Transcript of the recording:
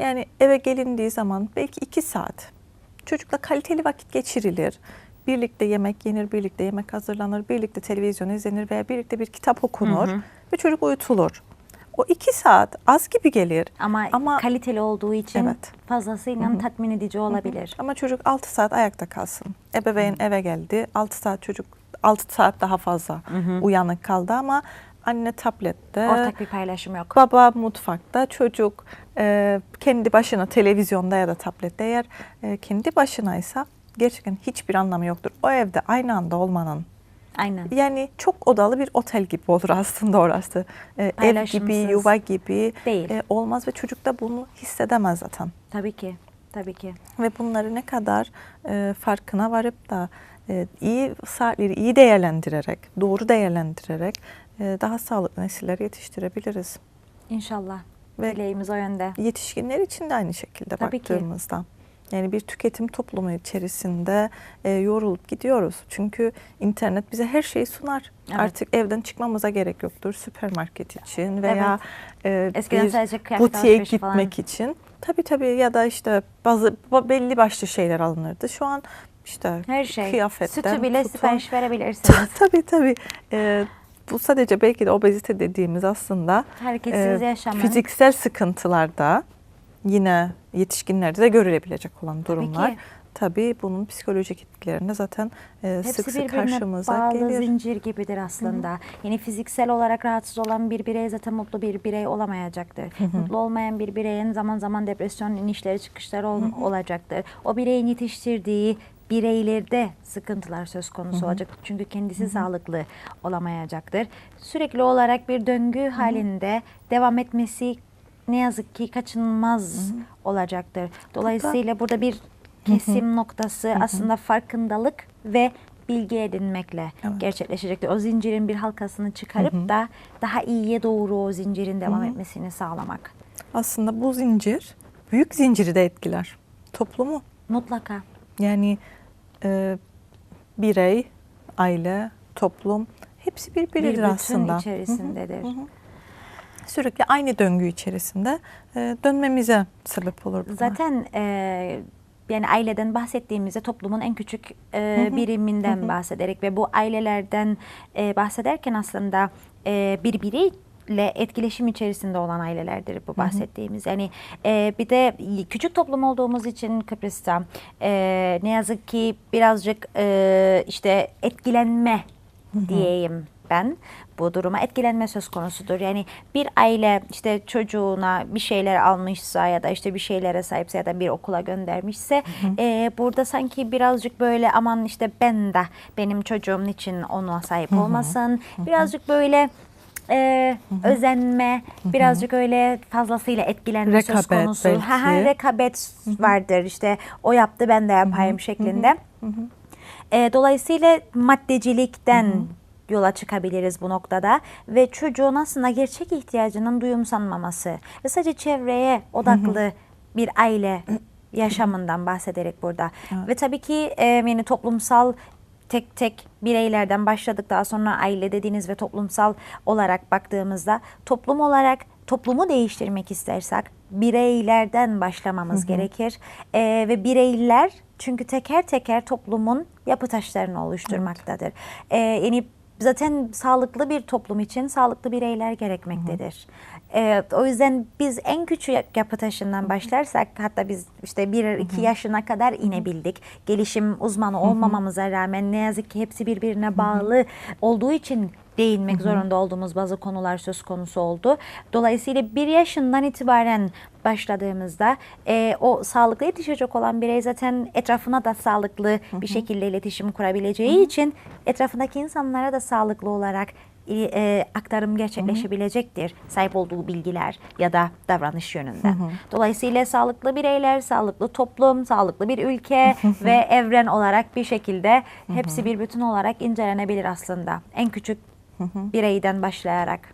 Yani eve gelindiği zaman belki iki saat çocukla kaliteli vakit geçirilir. Birlikte yemek yenir, birlikte yemek hazırlanır, birlikte televizyon izlenir veya birlikte bir kitap okunur Hı hı. ve çocuk uyutulur. O iki saat az gibi gelir Ama, Ama- kaliteli olduğu için Evet. fazlasıyla tatmin edici olabilir. ama çocuk 6 saat ayakta kalsın. Ebeveyn eve geldi, 6 saat çocuk 6 saat daha fazla uyanık kaldı ama anne tablette, Ortak bir paylaşım yok. baba mutfakta, çocuk e, kendi başına televizyonda ya da tablette eğer e, kendi başınaysa gerçekten hiçbir anlamı yoktur. O evde aynı anda olmanın Aynen. yani çok odalı bir otel gibi olur aslında orası. E, ev gibi, yuva gibi Değil. e, olmaz ve çocuk da bunu hissedemez zaten. Tabii ki. Tabii ki. Ve bunları ne kadar e, farkına varıp da e, iyi saatleri iyi değerlendirerek, doğru değerlendirerek e, daha sağlıklı nesiller yetiştirebiliriz. İnşallah. Ve- Dileğimiz o yönde. Yetişkinler için de aynı şekilde Tabii ki. baktığımızda. Yani bir tüketim toplumu içerisinde e, yorulup gidiyoruz. Çünkü internet bize her şeyi sunar. Evet. Artık evden çıkmamıza gerek yoktur süpermarket için veya e, Eskiden bir butiğe alışverişi falan. gitmek için. Tabii tabii ya da işte bazı ba- belli başlı şeyler alınırdı. Şu an işte Her şey. kıyafetten Sütü bile tutun- sipariş verebilirsiniz. tabii tabii. E, bu sadece belki de obezite dediğimiz aslında Hareketsiz e, yaşamın. fiziksel sıkıntılarda yine yetişkinlerde de görülebilecek olan durumlar. ki. Tabii bunun psikolojik etkilerinde zaten e, Hepsi sık sık karşımıza bağlı gelir. zincir gibidir aslında. Yani fiziksel olarak rahatsız olan bir birey zaten mutlu bir birey olamayacaktır. Mutlu olmayan bir bireyin zaman zaman depresyon inişleri çıkışları ol- olacaktır. O bireyin yetiştirdiği bireylerde sıkıntılar söz konusu olacak. Çünkü kendisi sağlıklı olamayacaktır. Sürekli olarak bir döngü halinde devam etmesi ne yazık ki kaçınılmaz olacaktır. Dolayısıyla burada bir kesim noktası aslında farkındalık ve bilgi edinmekle Evet. gerçekleşecektir. O zincirin bir halkasını çıkarıp da daha iyiye doğru o zincirin devam etmesini sağlamak. Aslında bu zincir büyük zinciri de etkiler. Toplumu. Mutlaka. Yani e, birey, aile, toplum hepsi Bir birbiridir bütün aslında. içerisindedir. Sürekli aynı döngü içerisinde e, dönmemize sebep olur bunlar. Zaten e, yani aileden bahsettiğimizde toplumun en küçük e, biriminden bahsederek ve bu ailelerden e, bahsederken aslında e, bir bireyle etkileşim içerisinde olan ailelerdir bu bahsettiğimiz. Yani e, bir de küçük toplum olduğumuz için Kıbrıs'ta e, ne yazık ki birazcık e, işte etkilenme diyeyim ben bu duruma etkilenme söz konusudur. Yani bir aile işte çocuğuna bir şeyler almışsa ya da işte bir şeylere sahipse ya da bir okula göndermişse e, burada sanki birazcık böyle aman işte ben de benim çocuğum için ona sahip olmasın. Birazcık böyle e, özenme, birazcık öyle fazlasıyla etkilenme söz Rekabet konusu. Ha, ha, belki. rekabet vardır işte o yaptı ben de yapayım şeklinde. E, dolayısıyla maddecilikten yola çıkabiliriz bu noktada ve çocuğun aslında gerçek ihtiyacının duyumsanmaması ve sadece çevreye odaklı bir aile yaşamından bahsederek burada. Ve tabii ki e, yani toplumsal tek tek bireylerden başladık. Daha sonra aile dediğiniz ve toplumsal olarak baktığımızda toplum olarak toplumu değiştirmek istersek bireylerden başlamamız gerekir. Ee, ve bireyler çünkü teker teker toplumun yapı taşlarını oluşturmaktadır. Ee, yani zaten sağlıklı bir toplum için sağlıklı bireyler gerekmektedir. Ee, o yüzden biz en küçük yapı taşından başlarsak hatta biz işte bir iki yaşına kadar inebildik. Gelişim uzmanı olmamamıza rağmen ne yazık ki hepsi birbirine bağlı olduğu için değinmek zorunda olduğumuz bazı konular söz konusu oldu. Dolayısıyla bir yaşından itibaren başladığımızda e, o sağlıklı yetişecek olan birey zaten etrafına da sağlıklı bir şekilde iletişim kurabileceği için etrafındaki insanlara da sağlıklı olarak e, aktarım gerçekleşebilecektir sahip olduğu bilgiler ya da davranış yönünden. Dolayısıyla sağlıklı bireyler, sağlıklı toplum, sağlıklı bir ülke ve evren olarak bir şekilde hepsi bir bütün olarak incelenebilir aslında. En küçük bireyden başlayarak.